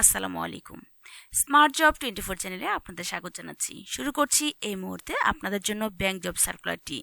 আসসালামু আলাইকুম। Smart job twenty four চ্যানেলে আপনাদের স্বাগত জানাচ্ছি। শুরু করছি এই মুহূর্তে আপনাদের জন্য ব্যাংক জব সার্কুলারটি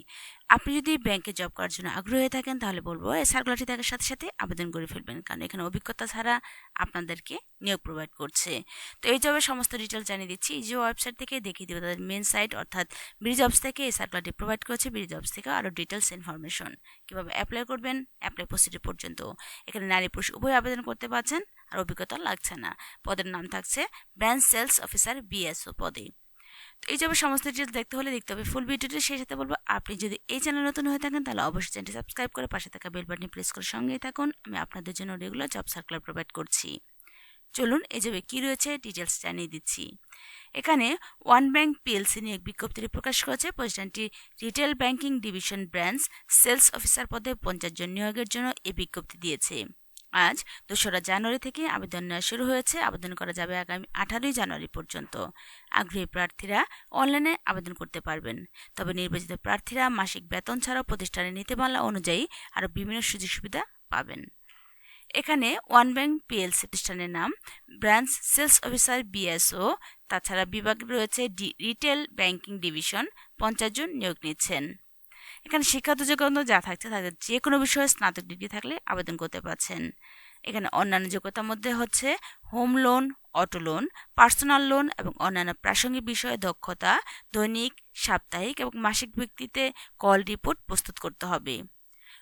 আপনি যদি ব্যাংকে জব করার জন্য আগ্রহী হয়ে থাকেন, তাহলে বলব, এই সার্কুলারটি থাকার সাথে সাথে আবেদন করে ফেলবেন। কারণ এখানে অভিজ্ঞতা ছাড়া আপনাদেরকে নিয়োগ প্রোভাইড করছে। তো এই জবের সমস্ত ডিটেল জানিয়ে দিচ্ছি। যে ওয়েবসাইট থেকে দেখিয়ে দেবো, তাদের মেন সাইট অর্থাৎ বিডি জবস থেকে এই সার্কুলারটি প্রোভাইড করেছে। বিডি জবস থেকে আরও ডিটেলস ইনফরমেশন কীভাবে অ্যাপ্লাই করবেন অ্যাপ্লাই প্রসিডিউর পর্যন্ত। এখানে নারী পুরুষ উভয় আবেদন করতে পারছেন, আর অভিজ্ঞতা লাগছে না। পদের নাম থাকছে ব্রাঞ্চ সেলস অফিসার বিএসও পদে। এই যাবে সমস্ত ডিটেলস দেখতে হলে দেখতে হবে। ফুল ভিডিওটি সেই সাথে বলব, আপনি যদি এই চ্যানেল নতুন হয়ে থাকেন, তাহলে অবশ্যই চ্যানেলটি সাবস্ক্রাইব করে পাশে থাকা বেল বাটনে প্রেস করে সঙ্গেই থাকুন। আমি আপনাদের জন্য রেগুলার জব সার্কুলার প্রোভাইড করছি। চলুন, এই যাবে কী রয়েছে ডিটেলস জানিয়ে দিচ্ছি। এখানে ওয়ান ব্যাংক পিএলসি নিয়োগ বিজ্ঞপ্তিটি প্রকাশ করেছে, প্রতিষ্ঠানটি retail banking division branch sales officer পদে পঞ্চাশ জন নিয়োগের জন্য এই বিজ্ঞপ্তি দিয়েছে। আজ দোসরা জানুয়ারি থেকে আবেদন নেওয়া শুরু হয়েছে। আবেদন করা যাবে আগামী আঠারোই জানুয়ারি পর্যন্ত। আগ্রহী প্রার্থীরা অনলাইনে আবেদন করতে পারবেন। তবে নির্বাচিত প্রার্থীরা মাসিক বেতন ছাড়াও প্রতিষ্ঠানের নীতিমালা অনুযায়ী আরও বিভিন্ন সুযোগ সুবিধা পাবেন। এখানে ওয়ান ব্যাংক পিএলসি প্রতিষ্ঠানের নাম, ব্রাঞ্চ সেলস অফিসার বিএসও, তাছাড়া বিভাগ রয়েছে রিটেল ব্যাংকিং ডিভিশন, পঞ্চাশ জন নিয়োগ নিচ্ছেন। এখানে শিক্ষাগত যোগ্যতা যা থাকছে তাদের যে কোনো বিষয়ে স্নাতক ডিগ্রি থাকলে আবেদন করতে পারছেন। এখানে অন্যান্য যোগ্যতার মধ্যে হচ্ছে home loan, auto loan, personal loan এবং অন্যান্য প্রাসঙ্গিক বিষয়ে দক্ষতা, দৈনিক, সাপ্তাহিক এবং মাসিক ভিত্তিতে কল রিপোর্ট প্রস্তুত করতে হবে।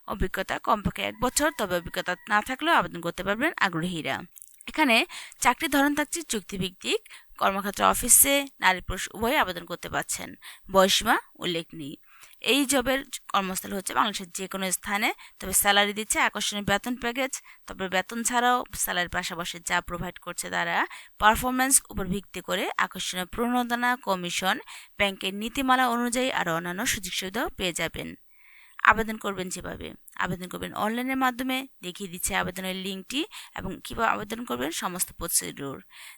অভিজ্ঞতা কমপক্ষে এক বছর, তবে অভিজ্ঞতা না থাকলেও আবেদন করতে পারবেন আগ্রহীরা। এখানে চাকরির ধরন থাকছে চুক্তিভিত্তিক। কর্মক্ষেত্র অফিসে নারী পুরুষ উভয় আবেদন করতে পারছেন। বয়সীমা উল্লেখ নেই। এই জবের কর্মস্থল হচ্ছে বাংলাদেশের যে কোনো স্থানে। তবে স্যালারি দিচ্ছে আকর্ষণীয় বেতন প্যাকেজ তবে বেতন ছাড়াও স্যালারির পাশাপাশি যা প্রোভাইড করছে তারা পারফরমেন্স উপর ভিত্তি করে আকর্ষণীয় প্রণোদনা কমিশন ব্যাংকের নীতিমালা অনুযায়ী আরও অন্যান্য সুযোগ সুবিধাও পেয়ে যাবেন। আবেদন করবেন যেভাবে। আবেদন করবেন অনলাইনের মাধ্যমে, দেখিয়ে দিচ্ছে আবেদনের লিঙ্কটি এবং কীভাবে আবেদন করবেন সমস্ত প্রসিডিওর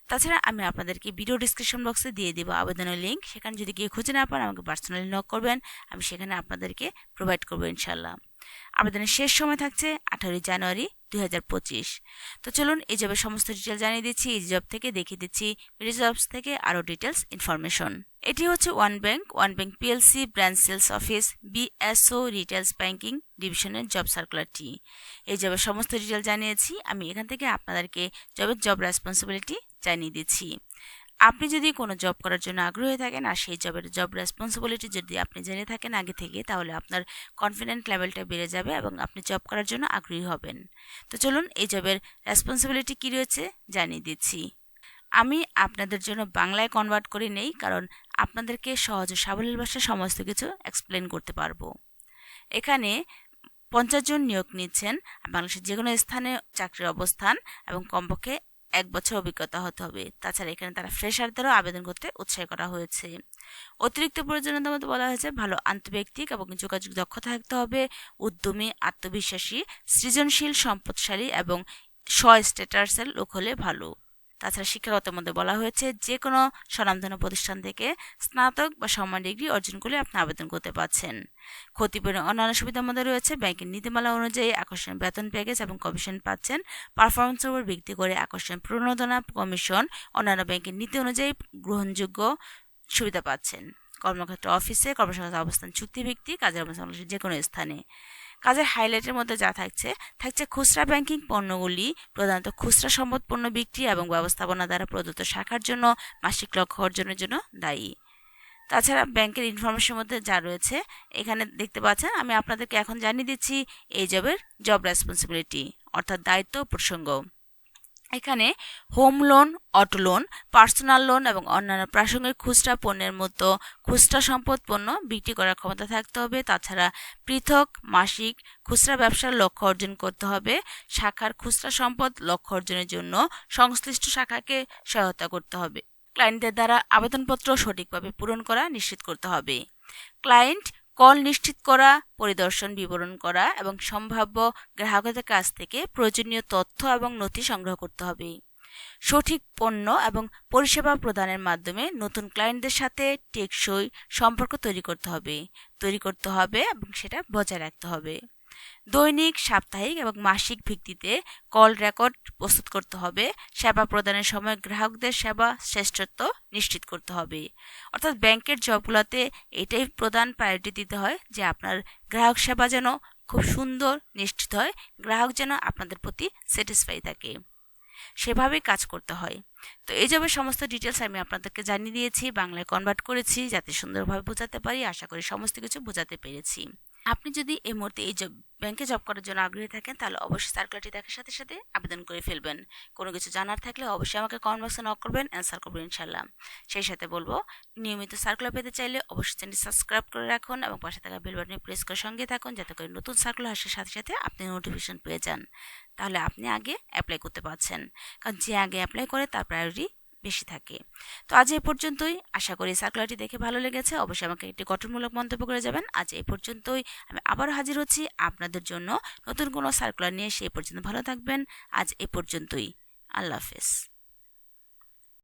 তাছাড়া আমি আপনাদেরকে ভিডিও ডিসক্রিপশন বক্সে দিয়ে দেবো আবেদনের লিঙ্ক সেখানে যদি গিয়ে খুঁজে না পান, আমাকে পার্সোনালি নক করবেন। আমি সেখানে আপনাদেরকে প্রোভাইড করব ইনশাল্লাহ আবেদনের শেষ সময় থাকছে আঠারোই জানুয়ারি। দু হাজার পঁচিশ। তো চলুন এই জবের সমস্ত ডিটেল জানিয়ে দিচ্ছি, এই জব থেকে দেখিয়ে দিচ্ছি মিডি জবস থেকে আরও ডিটেলস ইনফরমেশন এটি হচ্ছে One Bank One Bank PLC branch sales office BSO retails banking ডিভিশনের জব সার্কুলারটি এই জবের সমস্ত ডিটেল জানিয়েছি, আমি এখান থেকে আপনাদেরকে জবের জব রেসপন্সিবিলিটি জানিয়ে দিচ্ছি। আপনি যদি কোনো জব করার জন্য আগ্রহী থাকেন আর সেই জবের জব রেসপন্সিবিলিটি যদি আপনি জেনে থাকেন আগে থেকে, তাহলে আপনার কনফিডেন্ট লেভেলটা বেড়ে যাবে এবং আপনি জব করার জন্য আগ্রহী হবেন। তো চলুন এই জবের রেসপন্সিবিলিটি কী রয়েছে জানিয়ে দিচ্ছি। আমি আপনাদের জন্য বাংলায় কনভার্ট করে নেই, কারণ আপনাদেরকে সহজ ও সাবলীল ভাষায় সমস্ত কিছু এক্সপ্লেন করতে পারব। এখানে পঞ্চাশ জন নিয়োগ নিচ্ছেন, বাংলাদেশের যে কোনো স্থানে চাকরির অবস্থান এবং কমপক্ষে এক বছর অভিজ্ঞতা হতে হবে। তাছাড়া এখানে তারা ফ্রেশারদেরও আবেদন করতে উৎসাহ করা হয়েছে। অতিরিক্ত প্রয়োজনীয়তার মধ্যে বলা হয়েছে, ভালো আন্তব্যক্তিক এবং যোগাযোগ দক্ষতা থাকতে হবে, উদ্যমী, আত্মবিশ্বাসী, সৃজনশীল, সম্পদশালী এবং স্ব স্ট্যাটাসের লোক হলে ভালো। তাছাড়া শিক্ষাগত মধ্যে বলা হয়েছে যে কোনো স্বনামধন্য প্রতিষ্ঠান থেকে স্নাতক বা সম্মান ডিগ্রি অর্জন করলে আপনি আবেদন করতে পারছেন। ক্ষতিপূরণ অন্যান্য সুবিধার মধ্যে রয়েছে, ব্যাংকের নীতিমালা অনুযায়ী আকর্ষণীয় বেতন প্যাকেজ এবং কমিশন পাচ্ছেন। পারফরমেন্সের উপর ভিত্তি করে আকর্ষণ প্রণোদনা কমিশন অন্যান্য ব্যাংকের নীতি অনুযায়ী গ্রহণযোগ্য সুবিধা পাচ্ছেন। কর্মক্ষেত্র অফিসে কর্মসংস্থান অবস্থান চুক্তিভিত্তিক, কাজের অবস্থান যে কোনো স্থানে। কাজের হাইলাইটের মধ্যে যা থাকছে থাকছে খুচরা ব্যাংকিং পণ্যগুলি, প্রধানত খুচরা সম্পদ পণ্য বিক্রি এবং ব্যবস্থাপনা দ্বারা প্রদত্ত শাখার জন্য, মাসিক লক্ষ্য অর্জনের জন্য দায়ী। তাছাড়া ব্যাংকের ইনফরমেশনের মধ্যে যা রয়েছে, এখানে দেখতে পাচ্ছেন, আমি আপনাদেরকে এখন জানিয়ে দিচ্ছি, এই জবের জব রেসপন্সিবিলিটি অর্থাৎ দায়িত্ব প্রসঙ্গ। এখানে home loan auto loan personal loan এবং অন্যান্য প্রাসঙ্গিক খুচরা পণ্যের মতো খুচরা সম্পদ পণ্য বিক্রি করার ক্ষমতা থাকতে হবে। তাছাড়া পৃথক, মাসিক খুচরা ব্যবসার লক্ষ্য অর্জন করতে হবে। শাখার খুচরা সম্পদ লক্ষ্য অর্জনের জন্য সংশ্লিষ্ট শাখাকে সহায়তা করতে হবে। ক্লায়েন্টদের দ্বারা আবেদনপত্র সঠিকভাবে পূরণ করা নিশ্চিত করতে হবে। ক্লায়েন্ট কল নিশ্চিত করা, পরিদর্শন, বিবরণ করা এবং সম্ভাব্য গ্রাহকদের কাছ থেকে প্রয়োজনীয় তথ্য এবং নথি সংগ্রহ করতে হবে। সঠিক পণ্য এবং পরিষেবা প্রদানের মাধ্যমে নতুন ক্লায়েন্টদের সাথে টেকসই সম্পর্ক তৈরি করতে হবে। তৈরি করতে হবে এবং সেটা বজায় রাখতে হবে। দৈনিক, সাপ্তাহিক এবং মাসিক ভিত্তিতে কল রেকর্ড প্রস্তুত করতে হবে। সেবা প্রদানের সময় গ্রাহকদের সেবা শ্রেষ্ঠত্ব নিশ্চিত করতে হবে। অর্থাৎ ব্যাংকের জবগুলোতে এটাই প্রধান প্রায়োরিটি দিতে হয় যে আপনার গ্রাহক সেবা যেন খুব সুন্দর, নিশ্চিত হয়, গ্রাহক যেন আপনাদের প্রতি স্যাটিসফাই থাকে। সেভাবেই কাজ করতে হয়। তো এই জবের সমস্ত ডিটেলস আমি আপনাদেরকে জানিয়ে দিয়েছি, বাংলায় কনভার্ট করেছি, যাতে সুন্দরভাবে বোঝাতে পারি। আশা করি সমস্ত কিছু বোঝাতে পেরেছি। আপনি যদি এই মুহূর্তে এই ব্যাংকে জব করার জন্য আগ্রহী থাকেন, তাহলে অবশ্যই সার্কুলারটি দেখার সাথে সাথে আবেদন করে ফেলবেন। কোনো কিছু জানার থাকলে অবশ্যই আমাকে কমেন্ট বক্সে নক করবেন অ্যান্সার করবেন ইনশাল্লাহ সেই সাথে বলব, নিয়মিত সার্কুলার পেতে চাইলে অবশ্যই চ্যানেলটি সাবস্ক্রাইব করে রাখুন এবং পাশে থাকা বেল বাটনে প্রেস করে সঙ্গে থাকুন যাতে করে নতুন সার্কুলার আসার সাথে সাথে আপনি নোটিফিকেশন পেয়ে যান। তাহলে আপনি আগে অ্যাপ্লাই করতে পারছেন। কারণ যে আগে অ্যাপ্লাই করে, তার প্রায়োরিটি বেশি থাকে। তো আজ এই পর্যন্তই। আশা করি সার্কুলারটি দেখে ভালো লেগেছে। অবশ্যই আমাকে একটি গঠনমূলক মন্তব্য করে যাবেন। আজ এই পর্যন্তই। আমি আবার হাজির হচ্ছি আপনাদের জন্য। নতুন কোনো সার্কুলার নিয়ে সেই পর্যন্ত ভালো থাকবেন। আজ এ পর্যন্তই। আল্লাহ হাফেজ।